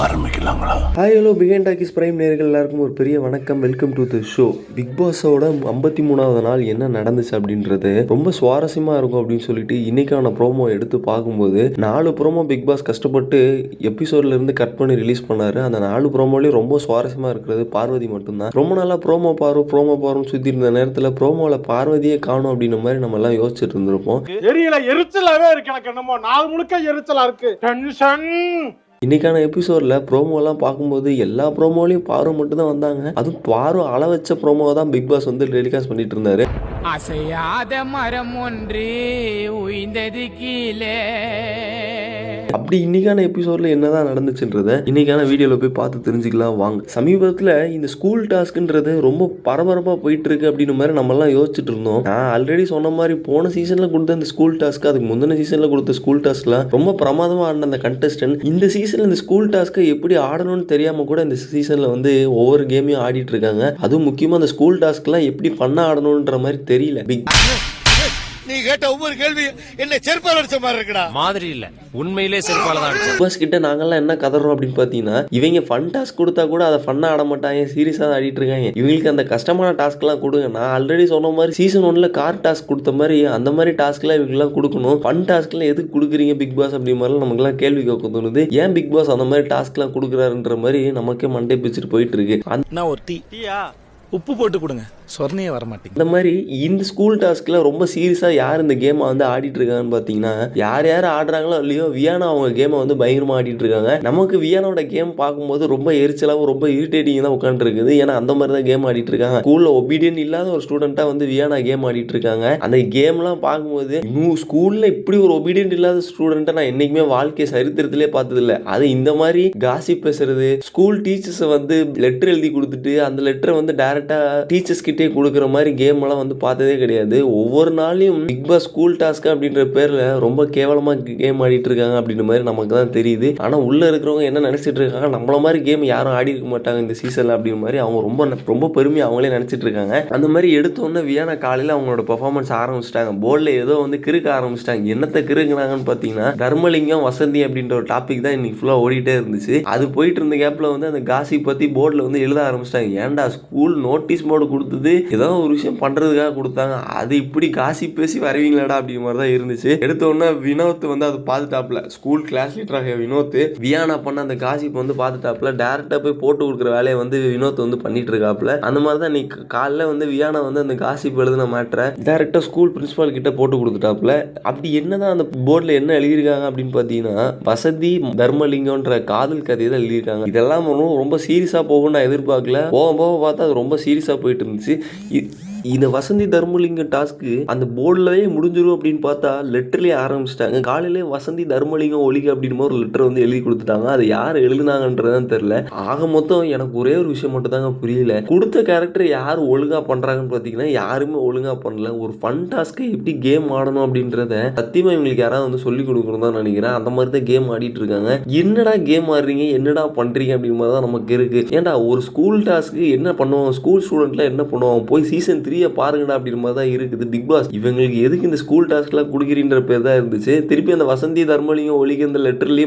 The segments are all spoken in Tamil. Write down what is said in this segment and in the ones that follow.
ஆரம்பிக்கலாங்களா? ஹாய் ஹலோ பிகைன் டாக்கிஸ் பிரைம் நேர்கள் எல்லாருக்கும் ஒரு பெரிய வணக்கம். Welcome to the show Bigg பாஸோட ஐம்பத்தி மூணாவது நாள் என்ன நடந்துச்சு அப்படின்றது ரொம்ப சுவாரஸ்யமாக இருக்கும் அப்படின்னு சொல்லிட்டு இன்னைக்கான ப்ரோமோ எடுத்து பார்க்கும்போது நாலு ப்ரோமோ பிக் பாஸ் கஷ்டப்பட்டு எபிசோட்ல இருந்து கட் பண்ணி ரிலீஸ் பண்ணாரு. அந்த நாலு ப்ரோமோலையும் ரொம்ப சுவாரஸ்யமாக இருக்கிறது பார்வதி மட்டும்தான். ரொம்ப நாளாக ப்ரோமோ பாரு ப்ரோமோ பாருன்னு சுற்றி இருந்த நேரத்தில் ப்ரோமோவில் பார்வதியே காணும் அப்படின்ற மாதிரி நம்ம எல்லாம் யோசிச்சுட்டு இருந்திருப்போம். எரியல எரிச்சலாவே இருக்கு எனக்கு என்னமோ. நாள் முழுக்க எரிச்சலா இருக்கு. டென்ஷன் இன்னைக்கான எபிசோடில் ப்ரோமோலாம் பார்க்கும்போது எல்லா ப்ரோமோலையும் பாரு மட்டும் தான் வந்தாங்க. அதுவும் பாரு அளவச்ச ப்ரோமோ ப்ரோமோவை தான் பிக் பாஸ் வந்து டெலிகாஸ்ட் பண்ணிட்டு இருந்தாரு. அசையாத மரம் ஒன்று உய்ந்தது கீழே. அப்படி இன்னைக்கான எபிசோட்ல என்னதான் நடந்துச்சுன்றத இன்னைக்கான வீடியோல போய் பார்த்து தெரிஞ்சுக்கலாம் வாங்க. சமீபத்தில் இந்த ஸ்கூல் டாஸ்க்ன்றது ரொம்ப பரபரப்பாக போயிட்டு இருக்கு அப்படின்னு மாதிரி நம்ம எல்லாம் யோசிச்சுட்டு இருந்தோம். நான் ஆல்ரெடி சொன்ன மாதிரி போன சீசன்ல கொடுத்த அந்த ஸ்கூல் டாஸ்க் அதுக்கு முந்தின சீசன்ல கொடுத்த ஸ்கூல் டாஸ்க்லாம் ரொம்ப பிரமாதமா ஆடின அந்த கண்டஸ்டன்ட் இந்த சீசன்ல இந்த ஸ்கூல் டாஸ்க்கை எப்படி ஆடணும்னு தெரியாம கூட இந்த சீசன்ல வந்து ஒவ்வொரு கேமையும் ஆடிட்டு இருக்காங்க. அதுவும் முக்கியமா அந்த ஸ்கூல் டாஸ்க்லாம் எப்படி பண்ண ஆடணும்ன்ற மாதிரி தெரியல. பிக் நீ கேட்ட ஒவ்வொரு கேள்வி என்ன செருப்பால் அடிச்ச மாதிரி இருக்குடா. மாதிரி இல்ல. உண்மையிலே செருப்பால தான் பாஸ் கிட்ட நாங்கெல்லாம் என்ன கதறோம் அப்படின்னு பார்த்தீங்கன்னா இவங்க ஃபன் டாஸ்க் கொடுத்தா கூட அதை ஃபன்னாக ஆட மாட்டாங்க சீரியஸாக தான் ஆடிட்டு இருக்காங்க. இவங்களுக்கு அந்த கஷ்டமான டாஸ்க்லாம் கொடுங்க. நான் ஆல்ரெடி சொன்ன மாதிரி சீசன் ஒன்ல கார் டாஸ்க் கொடுத்த மாதிரி அந்த மாதிரி டாஸ்க்லாம் இவங்கெல்லாம் கொடுக்கணும். ஃபன் டாஸ்க்லாம் எதுக்கு கொடுக்குறீங்க பிக் பாஸ் அப்படி மாதிரிலாம் நமக்குலாம் கேள்வி கேட்க தோணுது. ஏன் பிக் பாஸ் அந்த மாதிரி டாஸ்க்லாம் கொடுக்குறாருன்ற மாதிரி நமக்கே மண்டே பிச்சுட்டு போயிட்டு இருக்கு. நான் ஒரு டீ. உப்பு போட்டு கொடுங்க. சொர்ணையே வர இந்த மாதிரி இந்த ஸ்கூல் டாஸ்க்ல ரொம்ப சீரியஸாக யார் இந்த கேமை வந்து ஆடிட்டு இருக்காங்கன்னு பார்த்தீங்கன்னா யார் யார் ஆடுறாங்களோ இல்லையோ வியானா அவங்க கேமை வந்து பயங்கரமாக ஆடிட்டு இருக்காங்க. நமக்கு வியானோட கேம் பார்க்கும்போது ரொம்ப எரிச்சலாகவும் ரொம்ப இரிட்டேட்டிங் தான் உட்காந்துருக்குது ஏன்னா அந்த மாதிரி தான் கேம் ஆடிட்டு இருக்காங்க. ஸ்கூலில் ஒபீடியன் இல்லாத ஒரு ஸ்டூடெண்ட்டாக வந்து வியானா கேம் ஆடிட்டு இருக்காங்க. அந்த கேம்லாம் பார்க்கும்போது இன்னும் ஸ்கூலில் இப்படி ஒரு ஒபீடியன்ட் இல்லாத ஸ்டூடெண்ட்டை நான் என்னைக்குமே வாழ்க்கை சரித்திரத்திலே பார்த்ததில்ல. அது இந்த மாதிரி காசி பேசுறது ஸ்கூல் டீச்சர்ஸை வந்து லெட்டர் எழுதி கொடுத்துட்டு அந்த லெட்டரை வந்து டேரக்டாக டீச்சர்ஸ் கிட்டே கொடுக்குற மாதிரி கேம் எல்லாம் வந்து பார்த்ததே கிடையாது. ஒவ்வொரு நாளையும் பிக் பாஸ் ஸ்கூல் டாஸ்க் அப்படின்ற பேரில் ரொம்ப கேவலமாக கேம் ஆடிட்டு இருக்காங்க அப்படின்ற மாதிரி நமக்கு தான் தெரியுது. ஆனால் உள்ளே இருக்கிறவங்க என்ன நினச்சிட்டு இருக்காங்க? நம்மள மாதிரி கேம் யாரும் ஆடி இருக்க மாட்டாங்க இந்த சீசனில் அப்படின்ற மாதிரி அவங்க ரொம்ப ரொம்ப பெருமையாக அவங்களே நினச்சிட்டு இருக்காங்க. அந்த மாதிரி எடுத்தோன்னே வியானா காலையில் அவங்களோட பர்ஃபார்மன்ஸ் ஆரம்பிச்சிட்டாங்க. போர்டில் ஏதோ வந்து கிறுக்க ஆரம்பிச்சிட்டாங்க. என்னத்தை கிறுக்குனாங்கன்னு பார்த்தீங்கன்னா தர்மலிங்கம் வசந்தி அப்படின்ற ஒரு டாபிக் தான் இன்னைக்கு ஃபுல்லாக ஓடிட்டே இருந்துச்சு. அது போயிட்டு இருந்த கேப்பில் வந்து அந்த காசி பற்றி போர்டில் வந்து எழுத ஆரம்பிச்சிட்டாங்க. ஏன்டா ஸ்கூல் நோட்டீஸ் போர்டு கொடுத்தது? ஏதோ ஒரு விஷயம் பண்ணுறதுக்காக கொடுத்தாங்க. அது இப்படி காசி பேசி வரவீங்களாடா அப்படிங்கிற மாதிரி தான் இருந்துச்சு. எடுத்த உடனே வினோத் வந்து அது பார்த்துட்டாப்ல ஸ்கூல் கிளாஸ் லீடராக வினோத் வியானா பண்ண அந்த காசிப் வந்து பார்த்துட்டாப்ல டேரெக்டாக போய் போட்டு கொடுக்குற வேலையை வந்து வினோத் வந்து பண்ணிட்டு இருக்காப்ல அந்த மாதிரி தான் நீ காலைல வந்து வியானா வந்து அந்த காசிப் எழுதின மேட்ரை டேரெக்டாக ஸ்கூல் பிரின்சிபால் கிட்ட போட்டு கொடுத்துட்டாப்ல அப்படி என்னதான் அந்த போர்டில் என்ன எழுதியிருக்காங்க அப்படின்னு பார்த்தீங்கன்னா வசதி தர்மலிங்கம்ன்ற காதல் கதையை தான் எழுதியிருக்காங்க. இதெல்லாம் ரொம்ப சீரியஸாக போகும் நான் எதிர்பார்க்கல. போக போக பார்த்தா அது ரொம்ப சீரியஸாக போயிட்டு இருந்துச்சு. you இந்த வசந்தி தர்மலிங்கம் டாஸ்க்கு அந்த போர்டிலவே முடிஞ்சிடும் அப்படின்னு பார்த்தா லெட்டர்லேயே ஆரம்பிச்சிட்டாங்க. காலையிலே வசந்தி தர்மலிங்கம் ஒழிக அப்படின்னு ஒரு லெட்டர் வந்து எழுதி கொடுத்துட்டாங்க. அது யார் எழுதுனாங்கன்றதான் தெரில ஆக மொத்தம் எனக்கு ஒரே ஒரு விஷயம் மட்டும் தாங்க புரியல. கொடுத்த கேரக்டர் யார் ஒழுங்காக பண்ணுறாங்கன்னு பார்த்தீங்கன்னா யாருமே ஒழுங்காக பண்ணல. ஒரு ஃபன் டாஸ்க்கை எப்படி கேம் ஆடணும் அப்படின்றத சத்தியமாக இவங்களுக்கு யாராவது வந்து சொல்லி கொடுக்கணும் தான் நினைக்கிறேன். அந்த மாதிரி தான் கேம் ஆடிட்டு இருக்காங்க. என்னடா கேம் ஆடுறீங்க? என்னடா பண்ணுறீங்க அப்படிங்கிற மாதிரி தான் நமக்கு இருக்குது ஏன்டா ஒரு ஸ்கூல் டாஸ்க்கு என்ன பண்ணுவாங்க? ஸ்கூல் ஸ்டூடெண்ட்லாம் என்ன பண்ணுவாங்க? போய் சீசன் த்ரீயை பாருங்கடா அப்படின்ற மாதிரி தான் இருக்குது. பிக் பாஸ் இவங்களுக்கு எதுக்கு இந்த ஸ்கூல் டாஸ்க்லாம் கொடுக்குறீன்ற பேர் தான் இருந்துச்சு. திருப்பி அந்த வசந்தி தர்மலிங்கம் ஒழிக்கிற இந்த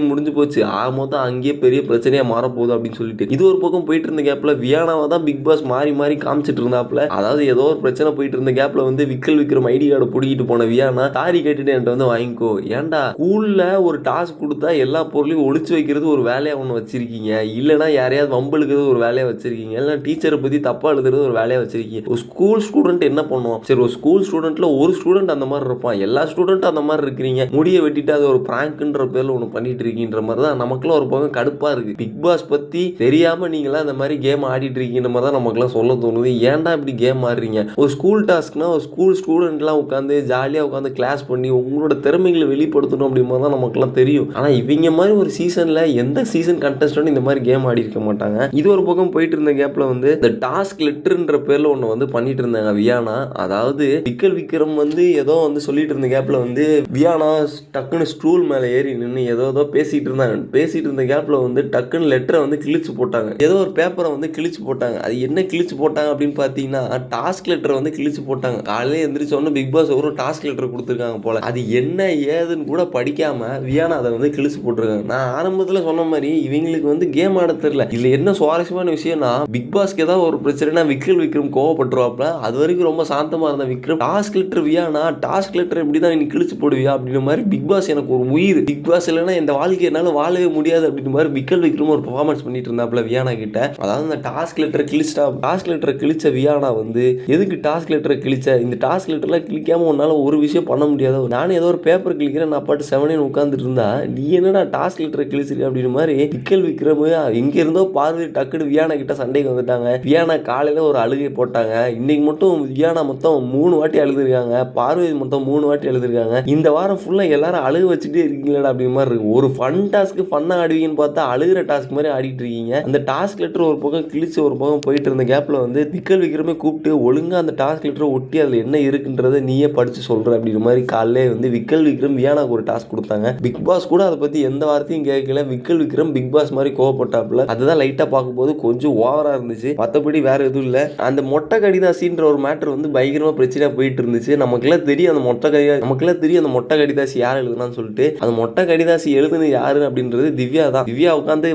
முடிஞ்சு போச்சு. ஆக மொத்தம் அங்கேயே பெரிய பிரச்சனையாக மாறப்போகுது அப்படின்னு சொல்லிட்டு. இது ஒரு பக்கம் போயிட்டு இருந்த கேப்பில் வியானாவை தான் பிக் பாஸ் மாறி மாறி காமிச்சிட்டு இருந்தாப்ல அதாவது ஏதோ ஒரு பிரச்சனை போயிட்டு இருந்த கேப்பில் வந்து விக்கல் விக்ரம் ஐடி கார்டை பிடிக்கிட்டு போன வியானா தாரி கேட்டுட்டு என்கிட்ட வந்து வாங்கிக்கோ. ஏன்டா ஸ்கூலில் ஒரு டாஸ்க் கொடுத்தா எல்லா பொருளையும் ஒழிச்சு வைக்கிறது ஒரு வேலையாக ஒன்று வச்சிருக்கீங்க. இல்லைன்னா யாரையாவது வம்பளுக்கிறது ஒரு வேலையாக வச்சிருக்கீங்க. இல்லைனா டீச்சரை பற்றி தப்பாக எழுதுறது ஒரு வேலையாக வச்சிருக்கீங்க. ஒரு ஸ்கூல் ஸ்டூடெண்ட் என்ன பண்ணுவோம் சரி ஒரு ஸ்கூல் ஸ்டூடெண்ட்ல ஒரு ஸ்டூடெண்ட் அந்த மாதிரி இருப்பான். எல்லா ஸ்டூடெண்ட்டும் அந்த மாதிரி இருக்கிறீங்க. முடிய வெட்டிட்டு அது ஒரு பிராங்க்ன்ற பேர்ல ஒன்று பண்ணிட்டு இருக்கீன்ற மாதிரி தான் நமக்குலாம் ஒரு பக்கம் கடுப்பா இருக்கு. பிக் பாஸ் பத்தி தெரியாம நீங்களாம் இந்த மாதிரி கேம் ஆடிட்டு இருக்கீங்க மாதிரி தான் நமக்குலாம் சொல்ல தோணுது. ஏன்டா இப்படி கேம் ஆடுறீங்க? ஒரு ஸ்கூல் டாஸ்க்னா ஒரு ஸ்கூல் ஸ்டூடெண்ட்லாம் உட்காந்து ஜாலியாக உட்காந்து கிளாஸ் பண்ணி உங்களோட திறமைகளை வெளிப்படுத்தணும் அப்படிமா தான் நமக்குலாம் தெரியும். ஆனால் இவங்க மாதிரி ஒரு சீசனில் எந்த சீசன் கண்டஸ்டன்ட் இந்த மாதிரி கேம் ஆடி இருக்க மாட்டாங்க? இது ஒரு பக்கம் போயிட்டு இருந்த கேப்பில் வந்து இந்த டாஸ்க் லெட்டர்ன்ற பேரில் ஒன்று வந்து பண்ணிட்டு இருந்தாங்க. பண்ணிட்டாங்க வியானா. அதாவது விக்கல் விக்ரம் வந்து ஏதோ வந்து சொல்லிட்டு இருந்த கேப்ல வந்து வியானா டக்குன்னு ஸ்டூல் மேலே ஏறி நின்று ஏதோ ஏதோ பேசிட்டு இருந்தாங்க. பேசிட்டு இருந்த கேப்ல வந்து டக்குன்னு லெட்டரை வந்து கிழிச்சு போட்டாங்க. ஏதோ ஒரு பேப்பரை வந்து கிழிச்சு போட்டாங்க. அது என்ன கிழிச்சு போட்டாங்க அப்படின்னு பார்த்தீங்கன்னா டாஸ்க் லெட்டரை வந்து கிழிச்சு போட்டாங்க. காலையிலே எந்திரிச்ச பிக் பாஸ் ஒரு டாஸ்க் லெட்டர் கொடுத்துருக்காங்க போல. அது என்ன ஏதுன்னு கூட படிக்காம வியானா அதை வந்து கிழிச்சு போட்டிருக்காங்க. நான் ஆரம்பத்தில் சொன்ன மாதிரி இவங்களுக்கு வந்து கேம் ஆட தெரியல. இதில் என்ன சுவாரஸ்யமான விஷயம்னா பிக் பாஸ்க்கு ஏதாவது ஒரு பிரச்சனைனா விக்ரம் விக்ரம் கோவப்பட்டுருவாப்ல. அது அது வரைக்கும் ரொம்ப சாந்தமாக இருந்த Vikram. Task letter Viyana task letter இப்படி தான் நீ கிழிச்சு போடுவியா? அப்படின்ற மாதிரி பிக் பாஸ் எனக்கு ஒரு உயிர். பிக் பாஸ் இல்லைன்னா இந்த வாழ்க்கை என்னால் வாழவே முடியாது அப்படின்ற மாதிரி விக்கல் விக்ரம் ஒரு பர்ஃபார்மன்ஸ் பண்ணிட்டு இருந்தாப்ல வியானா கிட்ட. அதாவது இந்த டாஸ்க் லெட்டர் கிழிச்சிட்டா டாஸ்க் லெட்டரை கிழிச்ச வியானா வந்து எதுக்கு டாஸ்க் லெட்டரை கிழிச்ச? இந்த டாஸ்க் லெட்டர்லாம் கிழிக்காம உன்னால ஒரு விஷயம் பண்ண முடியாது? நானும் ஏதோ ஒரு பேப்பர் கிழிக்கிறேன் நான் பாட்டு செவனேன்னு உட்காந்துட்டு இருந்தா நீ என்னடா டாஸ்க் லெட்டரை கிழிச்சிருக்க அப்படின்ற மாதிரி விக்கல் விக்ரம் எங்க இருந்தோ பார்வை டக்குனு வியானா கிட்ட சண்டைக்கு வந்துட்டாங்க. வியானா காலையில ஒரு அழுகை போட்டாங்க. இன்னைக்கு மட்டும் மட்டும் வியானா மொத்தம் மூணு வாட்டி அழுதுருக்காங்க பார்வதி மொத்தம் மூணு வாட்டி அழுதுருக்காங்க. இந்த வாரம் ஃபுல்லாக எல்லாரும் அழுக வச்சுட்டே இருக்கீங்களா அப்படிங்கிற மாதிரி இருக்கு. ஒரு ஃபன் டாஸ்க்கு ஃபன்னாக ஆடுவீங்கன்னு பார்த்தா அழுகிற டாஸ்க் மாதிரி ஆடிட்டு இருக்கீங்க. அந்த டாஸ்க் லெட்டர் ஒரு பக்கம் கிழிச்சு ஒரு பக்கம் போயிட்டு இருந்த கேப்பில் வந்து விக்கல் விக்ரமே கூப்பிட்டு ஒழுங்காக அந்த டாஸ்க் லெட்டரை ஒட்டி அதில் என்ன இருக்குன்றதை நீயே படிச்சு சொல்கிற அப்படிங்கிற மாதிரி காலையிலே வந்து விக்கல் விக்ரம் வியானாக்கு ஒரு டாஸ்க் கொடுத்தாங்க. பிக் பாஸ் கூட அதை பற்றி எந்த வார்த்தையும் கேட்கல. விக்கல் விக்ரம் பிக் பாஸ் மாதிரி கோவப்பட்டாப்புல. அதுதான் லைட்டாக பார்க்கும்போது கொஞ்சம் ஓவராக இருந்துச்சு. மற்றபடி வேற எதுவும் இல்லை. அந்த மொட்டை கடிதாசின்ற ஒரு மேட்டர் வந்து பயங்கரமாக பிரச்சனையாக போயிட்டு இருந்துச்சு. நமக்கெல்லாம் தெரியும் அந்த மொட்டை கடிதா நமக்கெல்லாம் தெரியும் அந்த மொட்டை கடிதாசி யார் எழுதுனான்னு சொல்லிட்டு. அந்த மொட்டை கடிதாசி எழுதுனது யாரு அப்படின்றது திவ்யா தான். திவ்யா உட்காந்து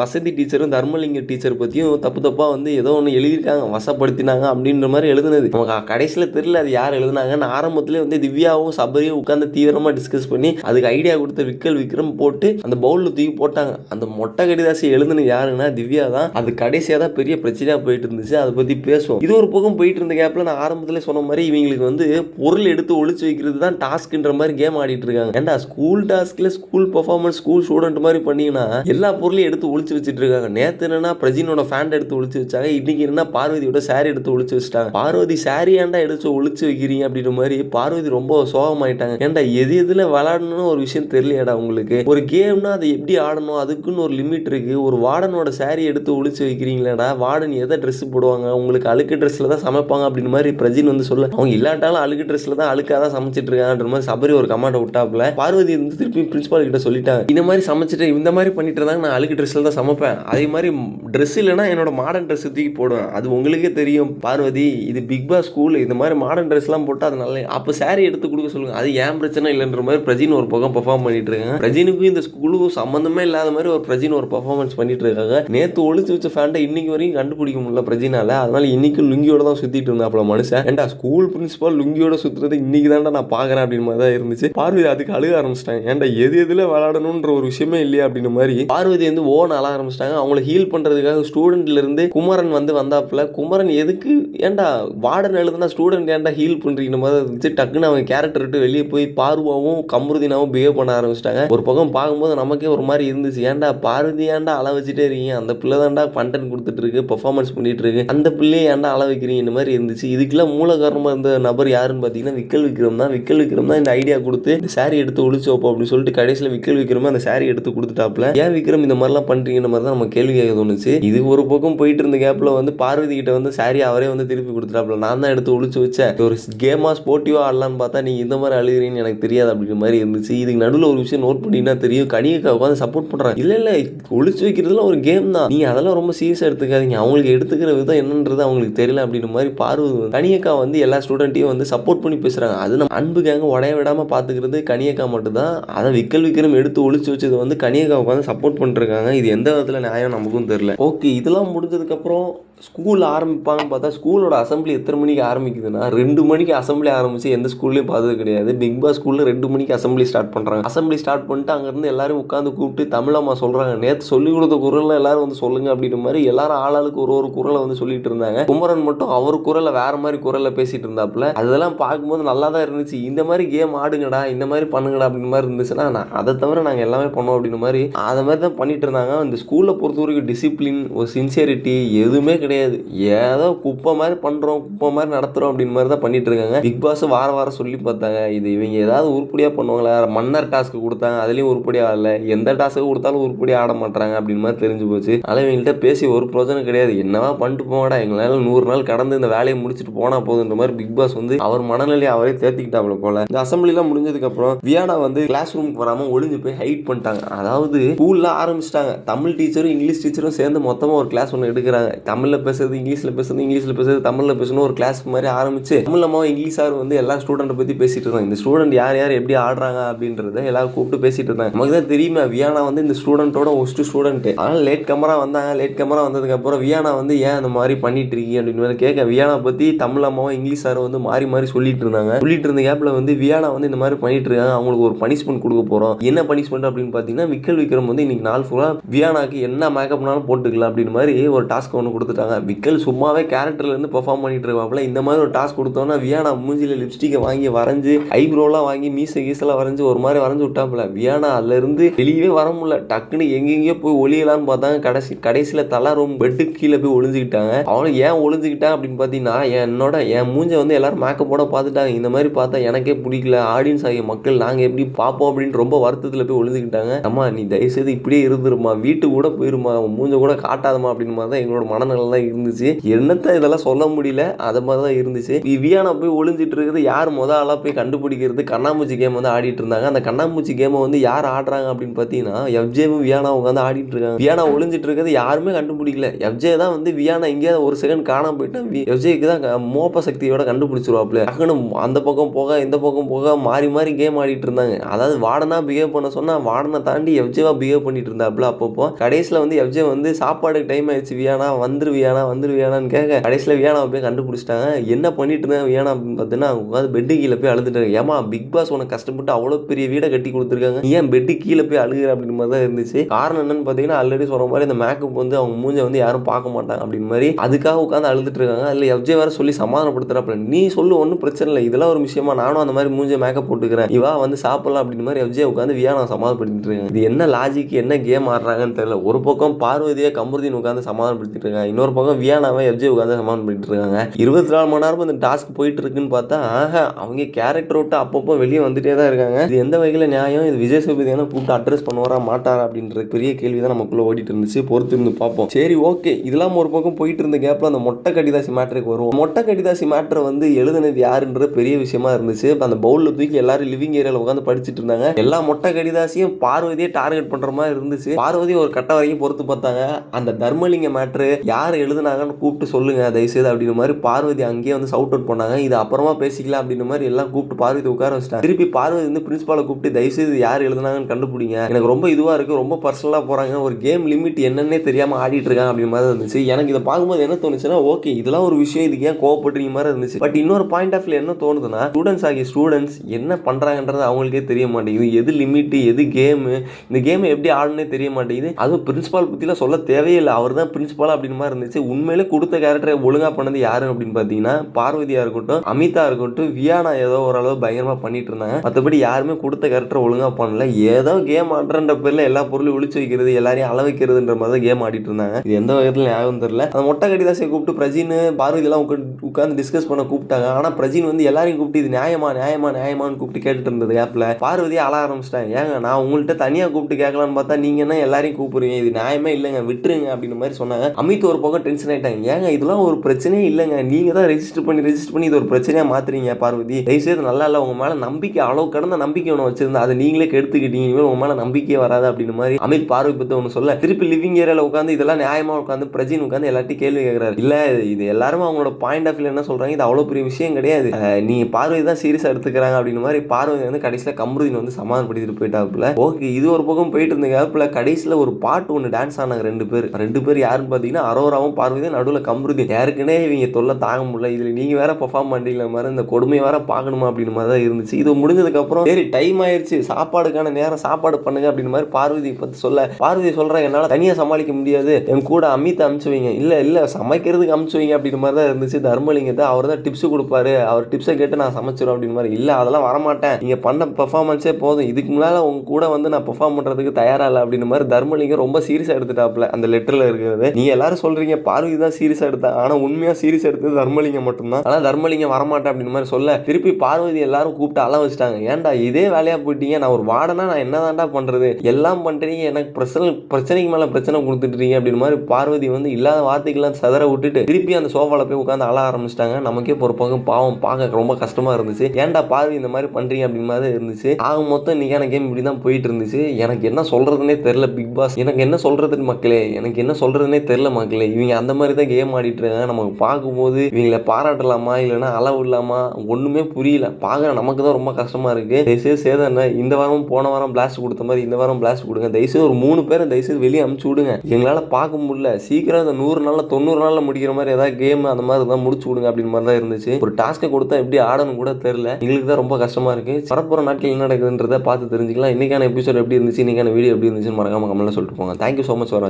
வசதி டீச்சரும் தர்மலிங்க டீச்சர் பற்றியும் தப்பு தப்பாக வந்து ஏதோ ஒன்று எழுதியிருக்காங்க வசப்படுத்தினாங்க அப்படின்ற மாதிரி எழுதுனது. நமக்கு கடைசியில் தெரியல அது யார் எழுதுனாங்கன்னு. ஆரம்பத்திலே வந்து திவ்யாவும் சபரியும் உட்காந்து தீவிரமாக டிஸ்கஸ் பண்ணி அதுக்கு ஐடியா கொடுத்த விக்கல் விக்ரம் போட்டு அந்த பவுலில் தூக்கி போட்டாங்க. அந்த மொட்டை கடிதாசி எழுதுனது யாருன்னா திவ்யா தான். அது கடைசியாக தான் பெரிய பிரச்சனையாக போயிட்டு இருந்துச்சு. அதை பற்றி பேசுவோம். இது ஒரு பக்கம் போயிட்டு இந்த கேப்பில் நான் ஆரம்பத்தில் சொன்ன மாதிரி இவங்களுக்கு வந்து பொருள் எடுத்து ஒழிச்சு வைக்கிறது தான் டாஸ்க்குன்ற மாதிரி கேம் ஆடிட்டு இருக்காங்க. ஏன்டா ஸ்கூல் டாஸ்க்கில் ஸ்கூல் பர்ஃபார்மன்ஸ் ஸ்கூல் ஸ்டூடெண்ட் மாதிரி பண்ணீங்கன்னா எல்லா பொருளையும் எடுத்து ஒழிச்சு வச்சுட்டு இருக்காங்க. நேற்று என்னன்னா பிரஜினோட ஃபேண்ட் எடுத்து ஒழிச்சு வச்சாங்க. இன்னைக்கு என்ன பார்வதியோட சாரி எடுத்து ஒழிச்சு வச்சுட்டாங்க. பார்வதி சாரி ஏன்டா எடுத்து ஒழிச்சு வைக்கிறீங்க அப்படின்ற மாதிரி பார்வதி ரொம்ப சோகமாயிட்டாங்க. ஏன்டா எது எதில் விளாடணும்னு ஒரு விஷயம் தெரியலையாடா உங்களுக்கு? ஒரு கேம்னா அதை எப்படி ஆடணும்? அதுக்குன்னு ஒரு லிமிட் இருக்கு. ஒரு வார்டனோட சாரி எடுத்து ஒழிச்சு வைக்கிறீங்களாடா? வார்டன் எதை ட்ரெஸ் போடுவாங்க? உங்களுக்கு அழுக்கு ட்ரெஸ்ல தான் சமைப்பாங்க. அப்படின்னு மாதிரி பிரஜின் வந்து சொல்ல அவங்க இல்லாட்டாலும் அழுக்கு ட்ரெஸ்ல தான் அழுக்காக தான் சமைச்சிட்டு இருக்காங்கன்ற மாதிரி சபரி ஒரு கமாண்டை விட்டாப்புல. பார்வதி வந்து திருப்பி பிரின்சிபால் கிட்ட சொல்லிட்டாங்க. இந்த மாதிரி சமைச்சிட்டு இந்த மாதிரி பண்ணிட்டு இருந்தாங்க நான் அழுக்கு ட்ரெஸ்ல தான் சமைப்பேன். அதே மாதிரி ட்ரெஸ் இல்லைன்னா என்னோட மாடர்ன் ட்ரெஸ் தூக்கி போடுவேன். அது உங்களுக்கே தெரியும். பார்வதி இது பிக் பாஸ் ஸ்கூல் இந்த மாதிரி மாடர்ன் ட்ரெஸ்லாம் போட்டால் அது நல்ல அப்போ சாரி எடுத்து கொடுக்க சொல்லுங்க. அது ஏன் பிரச்சனை இல்லைன்ற மாதிரி பிரஜின் ஒரு பக்கம் பெர்ஃபார்ம் பண்ணிட்டு இருக்காங்க பிரஜினுக்கும் இந்த ஸ்கூலுக்கும் சம்மந்தமே இல்லாத மாதிரி ஒரு பிரஜின் ஒரு பர்ஃபார்மன்ஸ் பண்ணிட்டு இருக்காங்க நேற்று ஒழிச்சு வச்ச ஃபேண்டை இன்னைக்கு வரைக்கும் கண்டுபிடிக்க முடியல பிரஜினால. அதனால இன்னைக்கும் லுங்கியோட தான் சுத்திட்டு இருந்தாப்புல மனுஷன். ஏன்டா ஸ்கூல் பிரின்சிபால் லுங்கியோட சுத்துறது இன்னைக்கு தான்டா நான் பாக்குறேன் அப்படின்னு மாதிரி தான் இருந்துச்சு. பார்வதி அதுக்கு அழுக ஆரம்பிச்சிட்டாங்க. ஏன்டா எது எதுல விளாடணுன்ற ஒரு விஷயமே இல்லையா அப்படின்ற மாதிரி பார்வதி வந்து ஓன் அழ ஆரம்பிச்சிட்டாங்க. அவங்கள ஹீல் பண்றதுக்காக ஸ்டூடெண்ட்ல இருந்து குமரன் வந்து வந்தாப்புல. குமரன் எதுக்கு ஏன்டா வார்டன் எழுதுனா ஸ்டூடெண்ட் ஏன்டா ஹீல் பண்றீங்க மாதிரி இருந்துச்சு. டக்குன்னு அவங்க கேரக்டர் விட்டு வெளியே போய் பார்வாவும் கமருதினாவும் பிஹேவ் பண்ண ஆரம்பிச்சிட்டாங்க. ஒரு பக்கம் பார்க்கும்போது நமக்கே ஒரு மாதிரி இருந்துச்சு. ஏன்டா பார்வதி ஏன்டா அள வச்சுட்டே இருக்கீங்க? அந்த பிள்ளை தான்டா கண்டென்ட் கொடுத்துட்டு இருக்கு பெர்ஃபார்மன்ஸ் பண்ணிட்டு இருக்கு. அந்த பிள்ளையை ஏன்டா அள வைக்கிறீங்க இந்த மாதிரி இருந்துச்சு. இதுக்கெல்லாம் மூல காரணமாக இருந்த நபர் யாருன்னு பார்த்தீங்கன்னா விக்கல் விக்ரம் தான். விக்கல் விக்ரம் தான் இந்த ஐடியா கொடுத்து இந்த சாரி எடுத்து ஒழிச்சு வைப்போம் அப்படின்னு சொல்லிட்டு கடைசியில் விக்கல் விக்ரமே அந்த சாரி எடுத்து கொடுத்துட்டாப்ல ஏன் விக்ரம் இந்த மாதிரிலாம் பண்ணுறீங்கிற மாதிரி தான் நம்ம கேள்வி கேட்க தோணுச்சு. இது ஒரு பக்கம் போயிட்டு இருந்த கேப்பில் வந்து பார்வதி கிட்ட வந்து சாரி அவரே வந்து திருப்பி கொடுத்துட்டாப்ல நான் தான் எடுத்து ஒழிச்சு வச்சேன். ஒரு கேமாக ஸ்போர்ட்டிவாக ஆடலான்னு பார்த்தா நீங்கள் இந்த மாதிரி அழுகிறீன்னு எனக்கு தெரியாது அப்படிங்கிற மாதிரி இருந்துச்சு. இதுக்கு நடுவில் ஒரு விஷயம் நோட் பண்ணிங்கன்னா தெரியும். கனியக்கா உட்காந்து சப்போர்ட் பண்றாங்க. இல்லை இல்லை ஒழிச்சு வைக்கிறதுலாம் ஒரு கேம் தான். நீங்கள் அதெல்லாம் ரொம்ப சீரியஸாக எடுத்துக்காதீங்க. அவங்களுக்கு எடுத்துக்கிற விதம் என்னன்றது அவங்களுக்கு தெரியல அப்படின்ற மாதிரி ஆர்வம் கனியக்கா வந்து எல்லா ஸ்டூடெண்ட்டையும் வந்து சப்போர்ட் பண்ணி பேசுகிறாங்க அது நம்ம அன்பு கேங்க உடைய விடாமல் பார்த்துக்கிறது கனியக்கா மட்டும்தான். அதை விக்கல் விக்ரம் எடுத்து ஒழிச்சு வச்சது வந்து கனியக்கா உட்காந்து சப்போர்ட் பண்ணிருக்காங்க இது எந்த விதத்தில் நியாயம் நமக்கும் தெரில ஓகே இதெல்லாம் முடிஞ்சதுக்கப்புறம் ஸ்கூல் ஆரம்பிப்பாங்கன்னு பார்த்தா ஸ்கூலோட அசம்பிளி எத்தனை மணிக்கு ஆரம்பிக்குதுன்னா ரெண்டு மணிக்கு அசம்பிளி ஆரம்பிச்சு எந்த ஸ்கூல்லையும் பார்த்தது கிடையாது. பிக் பாஸ் ஸ்கூலில் ரெண்டு மணிக்கு அசம்பிளி ஸ்டார்ட் பண்ணுறாங்க அசம்பிளி ஸ்டார்ட் பண்ணிட்டு அங்கேருந்து எல்லாரும் உட்காந்து கூப்பிட்டு தமிழம்மா சொல்கிறாங்க நேற்று சொல்லி கொடுத்த குரலில் எல்லாரும் வந்து சொல்லுங்க அப்படின்ற மாதிரி எல்லாரும் ஆளாளுக்கு ஒரு ஒரு குரலை வந்து சொல்லிட்டு இருந்தாங்க. குமரன் மட்டும் அவர் குரல் வேற மாதிரி குரலில் பேசிட்டு இருந்தாப்புல. அதெல்லாம் பார்க்கும்போது நல்லா தான் இருந்துச்சு. இந்த மாதிரி கேம் ஆடுங்கடா இந்த மாதிரி பண்ணுங்கடா அப்படின்ற மாதிரி இருந்துச்சுன்னா நான் அதை தவிர நாங்கள் எல்லாமே பண்ணோம் அப்படின்ற மாதிரி அதை மாதிரி தான் பண்ணிட்டு இருந்தாங்க. இந்த ஸ்கூலில் பொறுத்த வரைக்கும் டிசிப்ளின் ஒரு சின்சியரிட்டி எதுவுமே கிடையாது. ஏதோ குப்பை மாதிரி பண்ணுறோம் குப்பை மாதிரி நடத்துகிறோம் அப்படின்னு மாதிரி தான் பண்ணிட்டு இருக்காங்க. பிக் பாஸ் வார வாரம் சொல்லி பார்த்தாங்க இது இவங்க ஏதாவது உருப்படியாக பண்ணுவாங்களா? மன்னர் டாஸ்க்கு கொடுத்தாங்க அதுலேயும் உருப்படியாக ஆடல. எந்த டாஸ்க்கு கொடுத்தாலும் உருப்படியாக ஆட மாட்டாங்க அப்படின்னு மாதிரி தெரிஞ்சு போச்சு. அதனால் இவங்கள்ட்ட பேசி ஒரு பிரோஜனம் கிடையாது. என்னவா பண்ணிட்டு போங்கடா எங்களால் நூறு நாள் கடந்து இந்த வேலையை முடிச்சுட்டு போனா போதுன்ற மாதிரி பிக் பாஸ் வந்து அவர் மனநிலையை அவரே தேர்த்திக்கிட்டாப்ல போல. இந்த அசம்பிளிலாம் முடிஞ்சதுக்கு அப்புறம் வியானா வந்து கிளாஸ் ரூமுக்கு வராம ஒளிஞ்சு போய் ஹைட் பண்ணிட்டாங்க. அதாவது ஸ்கூல்ல ஆரம்பிச்சிட்டாங்க. தமிழ் டீச்சரும் இங்கிலீஷ் டீச்சரும் சேர்ந்து மொத்தமா ஒரு கிளாஸ் ஒன்று எடுக்கிறாங்க. தமிழ்ல பேசுறது இங்கிலீஷ்ல பேசுறது இங்கிலீஷ்ல பேசுறது தமிழ்ல பேசணும் ஒரு கிளாஸ் மாதிரி ஆரம்பிச்சு தமிழ் அம்மா இங்கிலீஷ் சார் வந்து எல்லா ஸ்டூடெண்ட்டை பத்தி பேசிட்டு இருந்தாங்க இந்த ஸ்டூடெண்ட் யார் யார் எப்படி ஆடுறாங்க அப்படின்றத எல்லாரும் கூப்பிட்டு பேசிட்டு இருந்தாங்க. நமக்கு தான் தெரியுமா வியானா வந்து இந்த ஸ்டூடெண்ட்டோட ஒஸ்ட் ஸ்டூடெண்ட் ஆனால் லேட் கமரா வந்தாங்க. லேட் கமரா வந்ததுக்கு அப்புறம் வியானா வந்து ஏன் அந்த மாதிரி பண்ணிட்டு இருக்கீங்க? அப்படின்னு கேட்க வியானா பற்றி தமிழ் அம்மாவும் இங்கிலீஷ் சார் வந்து மாறி மாறி சொல்லிட்டு இருந்தாங்க. சொல்லிட்டு இருந்த கேப்பில் வந்து வியானா வந்து இந்த மாதிரி பண்ணிட்டு இருக்காங்க. அவங்களுக்கு ஒரு பனிஷ்மெண்ட் கொடுக்க போகிறோம் என்ன பனிஷ்மெண்ட் அப்படின்னு பார்த்தீங்கன்னா விக்கல் விக்ரம் வந்து இன்னைக்கு நாள் ஃபுல்லாக வியானாக்கு என்ன மேக்கப்னாலும் போட்டுக்கலாம் அப்படின்னு மாதிரி ஒரு டாஸ்க் ஒன்று கொடுத்துட்டாங்க. விக்கல் சும்மாவே கேரக்டர்லேருந்து பர்ஃபார்ம் பெர்ஃபார்ம் பண்ணிட்டு இருக்காப்புல. இந்த மாதிரி ஒரு டாஸ்க் கொடுத்தோன்னா வியானா மூஞ்சியில் லிப்ஸ்டிக்கை வாங்கி வரைஞ்சி ஐப்ரோலாம் வாங்கி மீசை கீசெல்லாம் வரைஞ்சி ஒரு மாதிரி வரைஞ்சு விட்டாப்புல. வியானா அதுலேருந்து வெளியே வெளியவே வர முடியல. டக்குன்னு எங்கெங்கேயோ போய் ஒளியலாம்னு பார்த்தாங்க. கடைசி கடைசியில் தலை ரூம் பெட்டு கீழே போய் ஒளிஞ்சுக்கிட்டாங்க. அவனும் ஏன் ஒளிஞ்சுக்கிட்டான் அப்படின்னு பார்த்தீங்கன்னா என்னோட என் மூஞ்ச வந்து எல்லாரும் மேக்கப்போட பார்த்துட்டாங்க. இந்த மாதிரி பார்த்தா எனக்கே பிடிக்கல. ஆடியன்ஸ் ஆகிய மக்கள் நாங்கள் எப்படி பார்ப்போம் அப்படின்னு ரொம்ப வருத்தத்தில் போய் ஒளிஞ்சுக்கிட்டாங்க. அம்மா நீ தயவுசெய்து இப்படியே இருந்துருமா வீட்டுக்கு கூட போயிருமா மூஞ்ச கூட காட்டாதமா அப்படின்னு மாதிரி தான் எங்களோட மனநிலை தான் இருந்துச்சு. என்னத்த இதெல்லாம் சொல்ல முடியல. அது மாதிரி தான் இருந்துச்சு. வியானா போய் ஒளிஞ்சிட்டு இருக்குது. யார் முத ஆளாக போய் கண்டுபிடிக்கிறது? கண்ணாமூச்சி கேம் வந்து ஆடிட்டு இருந்தாங்க. அந்த கண்ணாமூச்சி கேமை வந்து யார் ஆடுறாங்க அப்படின்னு பார்த்தீங்கன்னா எஃப்ஜேவும் வியானா உட்காந்து ஆடிட்டு இருக்காங்க. வியானா ஒளிஞ்சிட்டு இருக்கிறது யாருமே கண்டுபிடிக்கல. எஃப்ஜே தான் வந்து வியானா எங்கேயாவது ஒரு செகண்ட் காணாம போயிட்டா விஜய்க்கு தான் மோப்ப சக்தியோட கண்டுபிடிச்சிருவாப்ல டக்குன்னு அந்த பக்கம் போக இந்த பக்கம் போக மாறி மாறி கேம் ஆடிட்டு இருந்தாங்க. அதாவது வார்டனா பிஹேவ் பண்ண சொன்னா வாடனை தாண்டி எஃப்ஜேவா பிஹேவ் பண்ணிட்டு இருந்தாப்புல அப்பப்போ. கடைசியில் வந்து எஃப்ஜே வந்து சாப்பாடுக்கு டைம் ஆயிடுச்சு வியானா வந்துரு வியானா வந்துரு வியானான்னு கேட்க கடைசியில் வியானா போய் கண்டுபிடிச்சிட்டாங்க. என்ன பண்ணிட்டு இருந்தேன் வியானா பார்த்தீங்கன்னா அவங்க உட்காந்து பெட்டு கீழே போய் அழுதுட்டாங்க. ஏமா பிக் பாஸ் உனக்கு கஷ்டப்பட்டு அவ்வளோ பெரிய வீடை கட்டி கொடுத்துருக்காங்க. ஏன் பெட்டு கீழே போய் அழுகுற அப்படின்னு மாதிரி தான் இருந்துச்சு. காரணம் என்னன்னு பார்த்தீங்கன்னா ஆல்ரெடி சொன்ன மாதிரி இந்த மேக்கப் வந்து அவங்க மூஞ்ச வந்து யாரும் பார்க்க மாட்டாங்க அப்படின்னு மாதிரி. அதுக்காக உட்காந்து அழுதுட்டு இருக்காங்க. அதில் எஃப்ஜே வேறு சொல்லி சமாதானப்படுத்துகிறப்ப நீ சொல்லு ஒன்றும் பிரச்சனை இல்லை. இதெல்லாம் ஒரு விஷயமா நானும் அந்த மாதிரி மூஞ்ச மேக்கப் போட்டுக்கிறேன். இவா வந்து சாப்பிடலாம் அப்படின்னு மாதிரி எஃப்ஜே உட்காந்து வியானா சமாதானப்படுத்திட்டு இருக்கேன் இது என்ன லாஜிக் என்ன கேம் ஆடுறாங்கன்னு தெரியல. ஒரு பக்கம் பார்வதியை கமருதீன் உட்காந்து சமாதானப்படுத்திட்டு இருக்காங்க. இன்னொரு பக்கம் வியானாவை எஃப்ஜே உட்காந்து சமாதானப்படுத்திட்டு இருக்காங்க. இருபத்தி நாலு மணி நேரம் இந்த டாஸ்க் போயிட்டு இருக்குன்னு பார்த்தா ஆஹா அவங்க கேரக்டர் விட்டு அப்பப்போ வெளியே வந்துட்டே தான் இருக்காங்க. இது எந்த வகையில் நியாயம்? இது விஜய் சேதுபதியான கூப்பிட்டு அட்ரஸ் பண்ணுவாரா மாட்டாரா அப்படின்ற பெரிய கேள்வி தான் நமக்குள்ளே ஓடிட்டு இருந்துச்சு. பொறுத்து இருந்து பார்ப்போம். சரி ஓகே இதெல்லாம் ஒரு பக்கம் போயிட்டு இருந்த கேப்பில் அந்த மொட்டை கடிதாசி மேட்ருக்கு வரும். மொட்டை கடிதாசி மேட்ரை வந்து எழுதுனது யாருன்ற பெரிய விஷயமா இருந்துச்சு. அந்த பவுலில் தூக்கி எல்லாரும் லிவிங் ஏரியாவில் உட்காந்து படிச்சுட்டு இருந்தாங்க. எல்லா மொட்டை கடிதாசியும் பார்வதியை டார்கெட் பண்ணுற மாதிரி இருந்துச்சு. பார்வதி ஒரு கட்ட வரைக்கும் பொறுத்து பார்த்தாங்க. அந்த தர்மலிங்க மேட்ரு யார் எழுதுனாங்கன்னு கூப்பிட்டு சொல்லுங்க தயவுசெய்து அப்படின்ற மாதிரி பார்வதி அங்கேயே வந்து சவுட் அவுட் பண்ணாங்க. இது அப்புறமா பேசிக்கலாம் அப்படின்ற மாதிரி எல்லாம் கூப்பிட்டு பார்வதி உட்கார வச்சிட்டாங்க. திருப்பி பார்வதி வந்து பிரின்சிபாலை கூப்பிட்டு தயவுசெய்து யார் எழுதுனாங்கன்னு கண்டுபிடிங்க. எனக்கு ரொம்ப இதுவாக இருக்குது ரொம்ப பர்சனலாக போகிறாங்க ஒரு கேம் லிமிட் என்னன்னே தெரியாமல் ஆடிட்டு இருக்காங்க. அப்படின்ற மாதிரி இருந்துச்சு. எனக்கு இதை பார்க்கும்போது என்ன தோணுச்சுன்னா ஓகே இதெல்லாம் ஒரு விஷயம் இதுக்கு ஏன் கோவப்படுறீங்க மாதிரி இருந்துச்சு? பட் இன்னொரு பாயிண்ட் ஆஃப் என்ன தோணுதுன்னா ஸ்டூடெண்ட்ஸ் ஆகிய ஸ்டூடெண்ட்ஸ் என்ன பண்றாங்கன்றது அவங்களுக்கே தெரிய மாட்டேங்குது. எது லிமிட் எது கேமு இந்த கேம் எப்படி ஆடணும்னே தெரிய மாட்டேங்குது. அதுவும் பிரின்சிபால் பற்றிலாம் சொல்ல தேவையில்லை அவர் தான் பிரின்சிபால் அப்படின்னு மாதிரி இருந்துச்சு. உண்மையிலே கொடுத்த கேரக்டரை ஒழுங்காக பண்ணது யாரு அப்படின்னு பார்த்தீங்கன்னா பார்வதியாக இருக்கட்டும் அமிதா இருக்கட்டும் வியானா ஏதோ ஓரளவு பயங்கரமாக பண்ணிட்டு இருந்தாங்க. மற்றபடி யாருமே கொடுத்த கேரக்டரை ஒழுங்காக பண்ணல. ஏதோ கேம் ஆடுறன்ற பேரில் எல்லா பொருளும் ஒழிச்சு வைக்கிறது எல்லாரையும் அள வைக்கிறதுன்ற மாதிரி தான் கேம் ஆடிட்டு இருந்தாங்க. இது எந்த வகையில் ஞாபகம் தெரியல. அந்த மொட்டை கடிதாசியை கூப்பிட்டு பிரஜின் பார்வதி எல்லாம் உட்காந்து உட்காந்து டிஸ்கஸ் பண்ண கூப்பிட்டாங்க. ஆனால் பிரஜின் வந்து எல்லாரையும் கூப்பிட்டு இது நியாயமா நியாயமா நியாயமான்னு கூப்பிட்டு கேட்டுட்டு இருந்தது ஆப்பில் பார்வதியை அழ ஆரம்பிச்சிட்டாங்க. ஏங்க நான் உங்கள்கிட்ட தனியாக கூப்பிட்டு கேட்கலான்னு பார்த்தா நீங்கள் என்ன எல்லாரையும் கூப்பிடுவீங்க இது நியாயமே இல்லைங்க. விட்டுருங்க. அப்படின்ற மாதிரி சொன்னாங்க. அமித் ஒரு பக்கம் டென்ஷன் ஆயிட்டாங்க. ஏங்க இதெல்லாம் ஒரு பிரச்சனையே இல்லைங்க. நீங்கள் தான் ரெஜிஸ்டர் பண்ணி ரெஜிஸ்டர் பண்ணி இது ஒரு பிரச்சனையாக மாற்றுறீங்க பார்வதி. தயவுசெய்து நல்லா இல்லை. உங்கள் மேலே நம்பிக்கை அளவு கடந்த நம்பிக்கை ஒன்று வச்சிருந்தா அதை நீங்களே கெடுத்துக்கிட்டீங்க. இனிமேல் உங்கள் மேலே நம்பிக்கையே வராது. அப்படின்னு மாதிரி அமித் பார்வை பற்றி ஒன்று சொல்ல திருப்பி லிவிங் ஏரியாவில் உட்காந்து இதெல்லாம் நியாயமாக உட்காந்து பிரஜின் உட்காந்து எல்லாத்தையும் கேள்வி கேட்குறாரு. இல்லை இது எல்லாரும் அவங்களோட பாயிண்ட் ஆஃப் வியூ என்ன சொல்கிறாங்க இது அவ்வளோ பெரிய விஷயம் கிடையாது. நீ பார்வதி தான் சீரியஸாக எடுத்துக்கிறாங்க அப்படின்னு மாதிரி பார்வதி வந்து கடைசியில் கம்ருதீன் வந்து சமாதானப்படுத்திட்டு போயிட்டாப்புல. ஓகே இது ஒரு பக்கம் போயிட்டு இருந்த கேப்பில் கடைசியில் ஒரு பாட்டு ஒன்று டான்ஸ் ஆனாங்க ரெண்டு பேர். ரெண்டு பேர் யாருன்னு பார்த்தீங்கன்னா அரோராவும் பார்வதியும் நடுவில் கம்ருதீன். யாருக்குன்னே இவங்க தொல்லை தாங்க முடியல. இதில் நீங்கள் வேற பர்ஃபார்ம் பண்றீங்களா மாதிரி இந்த கொடுமை வேற பார்க்கணுமா அப்படின்னு மாதிரி தான் இருந்துச்சு. இது முடிஞ்சதுக்கப்புறம் சரி டைம் ஆயிடுச்சு சாப்பாடுக்கான நேரம் சாப்பாடு பண்ணுங்க அப்படின்னு மாதிரி பார்வதி பற்றி சொல்ல பார்வதி சொல்கிறேன் என்னால் தனியாக சமாளிக்க முடியாது. என் கூட அமித் அமுச்சு வைங்க. இல்லை இல்லை சமைக்கிறதுக்கு அமுச்சு வைங்க அப்படின்னு மாதிரி தான் இருந்துச்சு. தர்மலிங்கத்தை அவர் தான் டிப்ஸ் கொடுப்பாரு. அவர் டிப்ஸை கேட்டு நான் சமைச்சிடும் அப்படின்னு மாதிரி. இல்லை அதெல்லாம் வரமாட்டேன். நீங்கள் பண்ண பெர்ஃபார்மன்ஸே போதும். இதுக்கு முன்னால் உங்க கூட வந்து நான் பெர்ஃபார்ம் பண்ணுறதுக்கு தயாராக இல்லை அப்படின்னு மாதிரி தர்மலிங்கம் ரொம்ப சீரியஸாக எடுத்துட்டாப்ல அந்த லெட்டரில் இருக்கிறது. நீ எல்லாரும் சொல்கிறீங்க பார்வதி தான் சீரியஸாக எடுத்தா. ஆனால் உண்மையாக சீரியஸ் எடுத்தது தர்மலிங்கம் மட்டும்தான். ஆனால் தர்மலிங்கம் வரமாட்டேன் அப்படின்னு மாதிரி சொல்ல திருப்பி பார்வதி எல்லாரும் கூப்பிட்டு அள வச்சுட்டாங்க. ஏன்டா இதே வேலையாக போயிட்டீங்க? நான் ஒரு வார்டனா நான் என்னதான்டா பண்ணுறது எல்லாம் பண்ணுறீங்க எனக்கு பிரச்சனை பிரச்சனைக்கு மேலே பிரச்சனை கொடுத்துட்டுறீங்க அப்படின்னு மாதிரி பார்வதி வந்து இல்லாத வார்த்தைக்கெல்லாம் சதற விட்டுட்டு திருப்பி அந்த சோஃபாவில் போய் உட்காந்து அழ ஆரம்பிச்சிட்டாங்க. நமக்கே ஒரு பக்கம் பாவம் பார்க்க ரொம்ப கஷ்டமா இருந்துச்சு. ஏன்டா பாரு இந்த மாதிரி பண்றீங்க? அப்படின்னு மாதிரி இருந்துச்சு. ஆக மொத்தம் இன்னைக்கான கேம் இப்படி தான் போயிட்டு இருந்துச்சு. எனக்கு என்ன சொல்றதுனே தெரியல பிக் பாஸ் எனக்கு என்ன சொல்றதுன்னு மக்களே? எனக்கு என்ன சொல்றதுனே தெரியல மக்களே. இவங்க அந்த மாதிரி தான் கேம் ஆடிட்டு இருக்காங்க. நமக்கு பார்க்கும்போது இவங்களை பாராட்டலாமா? இல்லைன்னா அளவு இல்லாமா? ஒண்ணுமே புரியல. பார்க்க நமக்கு தான் ரொம்ப கஷ்டமா இருக்கு. தயவுசெய்து சேதன இந்த வாரம் போன வாரம் பிளாஸ்ட் கொடுத்த மாதிரி இந்த வாரம் பிளாஸ்ட் கொடுங்க. தயவுசெய்து ஒரு மூணு பேரை தயவுசெய்து வெளியே அமுச்சு விடுங்க. எங்களால் பார்க்க முடியல. சீக்கிரம் அந்த நூறு நாளில் தொண்ணூறு நாளில் முடிக்கிற மாதிரி ஏதாவது கேம் அந்த மாதிரி தான் முடிச்சு விடுங்க அப்படின்னு மாதிரி தான் இருந்துச்சு. ஒரு டாஸ்க்கை கொடுத்தா எப்படி ஆடணும் கூட தெரில எங்களுக்கு தான் ரொம்ப கஷ்டமாக இருக்கு. வரப்போகிற நாட்கள் என்ன நடக்குதுன்றதை பார்த்து தெரிஞ்சுக்கலாம். இன்னைக்கான எபிசோட் எப்படி இருந்துச்சு? இன்னைக்கான வீடியோ எப்படி இருந்துச்சுன்னு மறக்காமல் கமெண்ட்டில் சொல்லிட்டு போங்க. Thank you so much வராச்சு